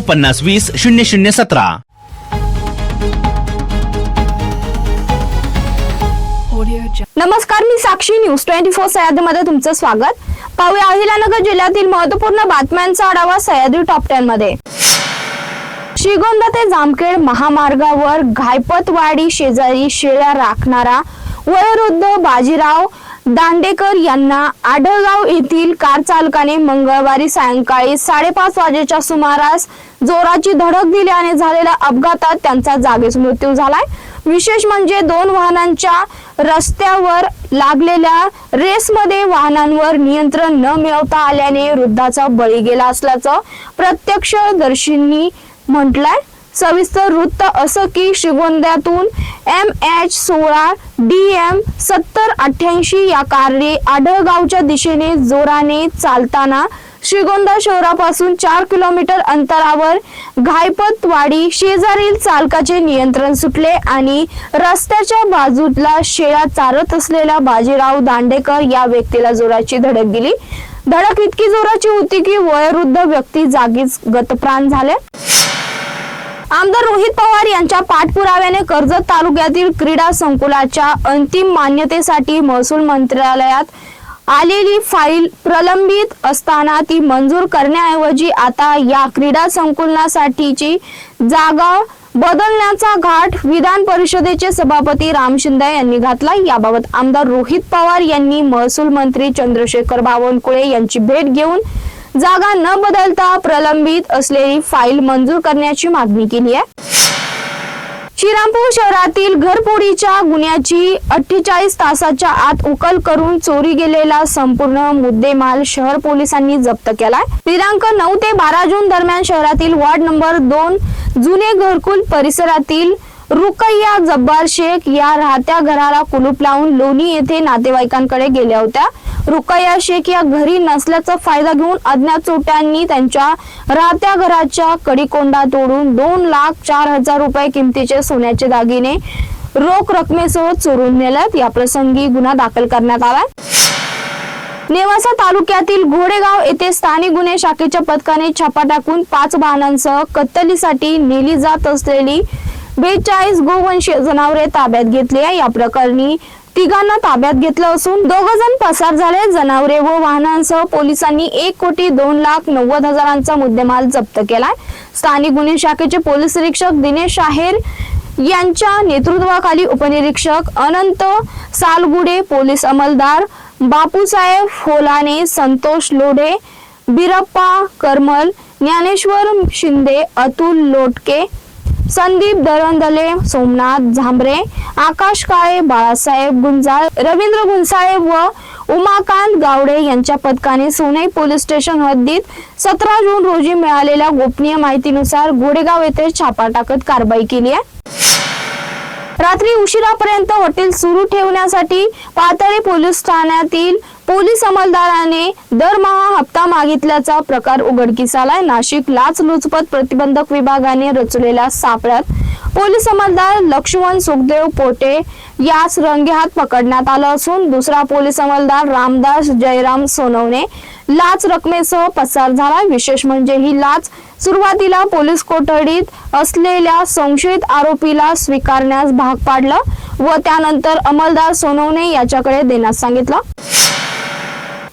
पन्नास वीस शून्य शून्य सतरा नमस्कार मी साक्षी न्यूज ट्वेंटी फोर सह्याद्रीमध्ये तुमचं स्वागत पाहूया अहिलानगर जिल्ह्यातील महत्त्वपूर्ण बातम्यांचा आढावा सह्याद्री टॉप टेन मध्ये श्रीगोंदा ते जामखेड महामार्गावर घायपतवाडी शेजारी शेळ्या राखणारा वयोवृद्ध बाजीराव दांडेकर यांना आढळगाव येथील कार चालकाने मंगळवारी सायंकाळी साडेपाच वाजेच्या सुमारास जोराची धडक दिल्याने झालेल्या अपघातात त्यांचा जागीच मृत्यू झालाय. विशेष म्हणजे दोन वाहनांच्या रस्त्यावर लागलेल्या रेसमध्ये वाहनांवर नियंत्रण न मिळवता आल्याने वृद्धाचा बळी गेला असल्याचं प्रत्यक्षदर्शींनी म्हटलंय. सविस्तर वृत्त असं की शिगोंद्यातून एम एच सोळा डी एम सत्तर अठ्ठ्याऐंशी या कारने आढळगावच्या दिशेने जोराने चालताना श्रीगोंदा शहरापासून चार किलोमीटर अंतरावर घायपतवाडी शेजारील चालकाचे नियंत्रण सुटले आणि रस्त्याच्या बाजूला शेळ्या चारत असलेल्या बाजीराव दांडेकर या व्यक्तीला जोराची धडक दिली. धडक इतकी जोराची होती की वयोवृद्ध व्यक्ती जागीच गतप्राण झाले. आमदार रोहित पवार यांच्या पाठपुराव्याने कर्जत तालुक्यातील क्रीडा संकुलाच्या अंतिम मान्यतेसाठी महसूल मंत्रालयात आलेली फाईल प्रलंबित असताना ती मंजूर करण्याऐवजी आता या क्रीडा संकुलनासाठीची जागा बदलण्याचा घाट विधान परिषदेचे सभापती राम शिंदे यांनी घातला. याबाबत आमदार रोहित पवार यांनी महसूल मंत्री चंद्रशेखर बावनकुळे यांची भेट घेऊन जागा न बदलता प्रलंबित असलेली फाईल मंजूर करण्याची मागणी केली आहे. श्रीरामपूर शहरातील घरपोडीच्या गुन्ह्याची अठ्ठेचाळीस तासाच्या आत उकल करून चोरी गेलेला संपूर्ण मुद्देमाल शहर पोलिसांनी जप्त केलाय. दिनांक नऊ ते बारा जून दरम्यान शहरातील वॉर्ड नंबर दोन जुने घरकुल परिसरातील रुकैया जब्बार शेख या राहत्या घराला कुलूप लावून लोणी येथे नातेवाईकांकडे गेल्या होत्या. रुकैया शेख या घरी नसल्याचा फायदा घेऊन अज्ञात चोट्यांनी त्यांच्या राहत्या घराच्या कडीकोंडा तोडून दोन लाख चार हजार रुपये किमतीचे सोन्याचे दागिने रोख रकमेसह चोरून नेल्यात. या प्रसंगी गुन्हा दाखल करण्यात आला नेवासा तालुक्यातील घोडेगाव येथे स्थानिक गुन्हे शाखेच्या पथकाने छापा टाकून पाच वाहनांसह कत्तलीसाठी नेली जात असलेली बेचाळीस गोवंशीय जनावरे ताब्यात घेतली आहे. या प्रकरणी तिघांना ताब्यात घेतलं असून दोघ जण पसार झाले. जनावरे व वाहनांसह पोलिसांनी एक कोटी दोन लाख नव्वद हजारांचा मुद्देमाल जप्त केलाय. स्थानिक गुन्हे शाखेचे पोलीस निरीक्षक दिनेश आहेर यांच्या नेतृत्वाखाली उपनिरीक्षक अनंत सालगुडे पोलीस अंमलदार बापूसाहेब फोलाने संतोष लोढे बिरप्पा करमल ज्ञानेश्वर शिंदे अतुल लोटके संदीप दरंदले सोमनाथ झांबरे आकाश काळे बाळासाहेब गुंजाळ रवींद्र गुंसाळे व उमाकांत गावडे यांच्या पथकाने सोनई पोलीस स्टेशन हद्दीत सतरा जून रोजी मिळालेल्या गोपनीय माहितीनुसार घोडेगाव येथे छापा टाकत कारवाई केली आहे. रात्री उशिरापर्यंत हॉटेल सुरू ठेवण्यासाठी पातळी पोलीस ठाण्यातील पोलीस अंमलदाराने दरमहा हप्ता मागितल्याचा प्रकार उघडकीस आलाय नाशिक लाचलुचपत प्रतिबंधक विभागाने रचलेल्या सापळ्यात पोलीस अंमलदार लक्ष्मण सुखदेव पोटे यास रंगेहात पकडण्यात आलं असून दुसरा पोलीस अंमलदार रामदास जयराम सोनवणे लाच रकमेसह पसार झाला. विशेष म्हणजे ही लाच सुरुवातीला पोलीस कोठडीत असलेल्या संशयित आरोपीला स्वीकारण्यास भाग पाडलं व त्यानंतर अंमलदार सोनवणे याच्याकडे देण्यास सांगितलं.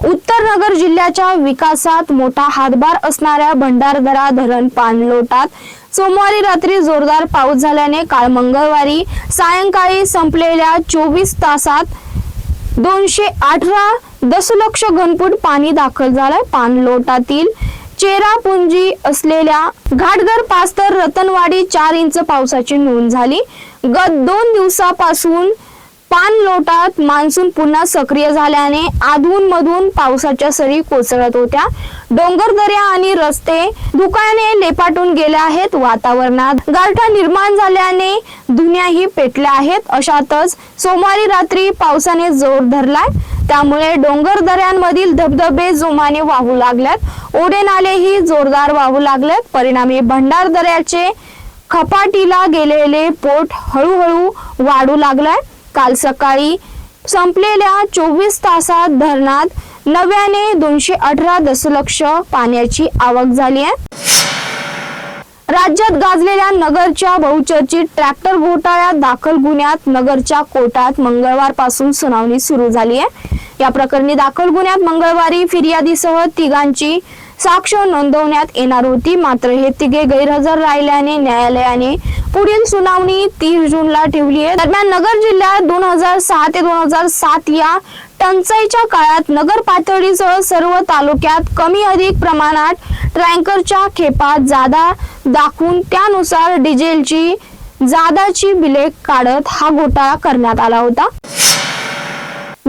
उत्तर नगर जिल्ह्याच्या विकासात मोठा हातभार असणाऱ्या भंडारदरा धरण पाणलोटात सोमवारी रात्री जोरदार पाऊस झाल्याने काल मंगळवारी सायंकाळी संपलेल्या चोवीस तासात दोनशे अठरा दशलक्ष घनफूट पाणी दाखल झालंय पाणलोटातील चेरापुंजी असलेल्या घाटघर पाच तर रतनवाडी चार इंच पावसाची नोंद झाली. गत दोन दिवसापासून पाणलोटात मान्सून पुन्हा सक्रिय झाल्याने आधून मधून पावसाच्या सरी कोसळत होत्या. डोंगर दऱ्या आणि रस्ते धुक्याने लेपाटून गेले आहेत वातावरणात. गारठा निर्माण झाल्याने दुनियाही पेटल्या आहेत. अशातच सोमवारी रात्री पावसाने जोर धरलाय. त्यामुळे डोंगर दऱ्यांमधील धबधबे जोमाने वाहू लागल्यात ओढे नालेही जोरदार वाहू लागलेत. परिणामी भंडार दऱ्याचे खपाटीला गेलेले पोट हळूहळू वाढू लागलाय. काल सकाळी संपलेल्या चोवीस तासात धरणात नव्याने दोनशे अठरा दशलक्ष पाण्याची आवक झाली आहे. राज्यात गाजलेल्या नगरच्या बहुचर्चित ट्रॅक्टर घोटाळ्यात दाखल गुन्ह्यात नगरच्या कोर्टात मंगळवारपासून सुनावणी सुरू झाली आहे. या प्रकरणी दाखल गुन्ह्यात मंगळवारी फिर्यादीसह तिघांची साक्ष नोंदवण्यात येणार होती. मात्र हे तिघे गैरहजर राहिल्याने न्यायालयाने पुढील सुनावणी तीस जूनला ठेवली आहे. दरम्यान नगर जिल्ह्यात दोन हजार सहा ते दोन हजार सात या टंचाईच्या काळात नगर पातळीसह सर्व तालुक्यात कमी अधिक प्रमाणात टँकरच्या खेपात जादा दाखवून त्यानुसार डिझेलची जादाची बिले काढत हा घोटाळा करण्यात आला होता.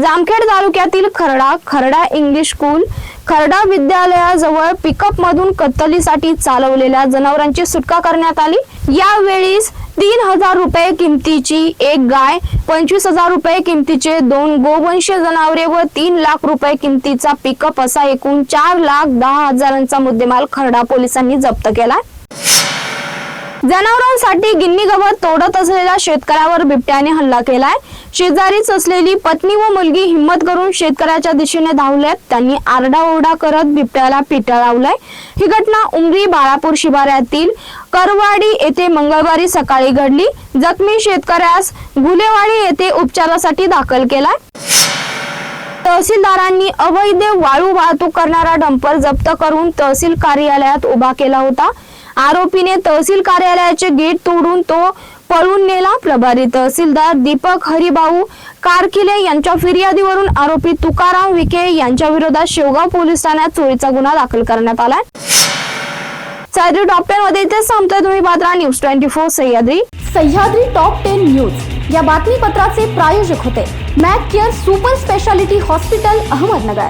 जामखेड तालुक्यातील खरडा खरडा इंग्लिश स्कूल खरडा विद्यालयाजवळ पिकअप मधून कत्तलीसाठी चालवलेल्या जनावरांची सुटका करण्यात आली. यावेळी तीन हजार रुपये किमतीची एक गाय पंचवीस हजार रुपये किमतीचे दोन गोवंश जनावरे व तीन लाख रुपये किमतीचा पिकअप असा एकूण चार लाख दहा हजारांचा मुद्देमाल खरडा पोलिसांनी जप्त केला जनावरांसाठी गिन्नी गवत तोडत असलेल्या शेतकऱ्यावर बिबट्याने हल्ला केलाय. शेजारीच असलेली पत्नी व मुलगी हिंमत करून शेतकऱ्याच्या दिशेने धावल्यात त्यांनी आरडाओरडा करत बिबट्याला पिटाळावलाय ही घटना उमरी बाळापूर शिवारातील करवाडी येथे मंगळवारी सकाळी घडली. जखमी शेतकऱ्यास गुलेवाडी येथे उपचारासाठी दाखल केलाय. तहसीलदारांनी अवैध वाळू वाहतूक करणारा डंपर जप्त करून तहसील कार्यालयात उभा केला होता. आरोपीने तहसील कार्यालयाचे गेट तोडून तो पळून नेला. प्रभारी तहसीलदार दीपक हरिभाऊ कारकिले यांच्या फिर्यादीवरून आरोपी तुकाराम विखे यांच्या विरोधात शेवगाव पोलीस ठाण्यात चोरीचा गुन्हा दाखल करण्यात आलाय. सह्याद्री टॉप टेन मध्ये इथे संपतोय तुम्ही Patra news twenty four Sahyadri. Sahyadri top ten news. या बातमीपत्राचे प्रायोजक होते. Mac care super speciality hospital Ahmednagar.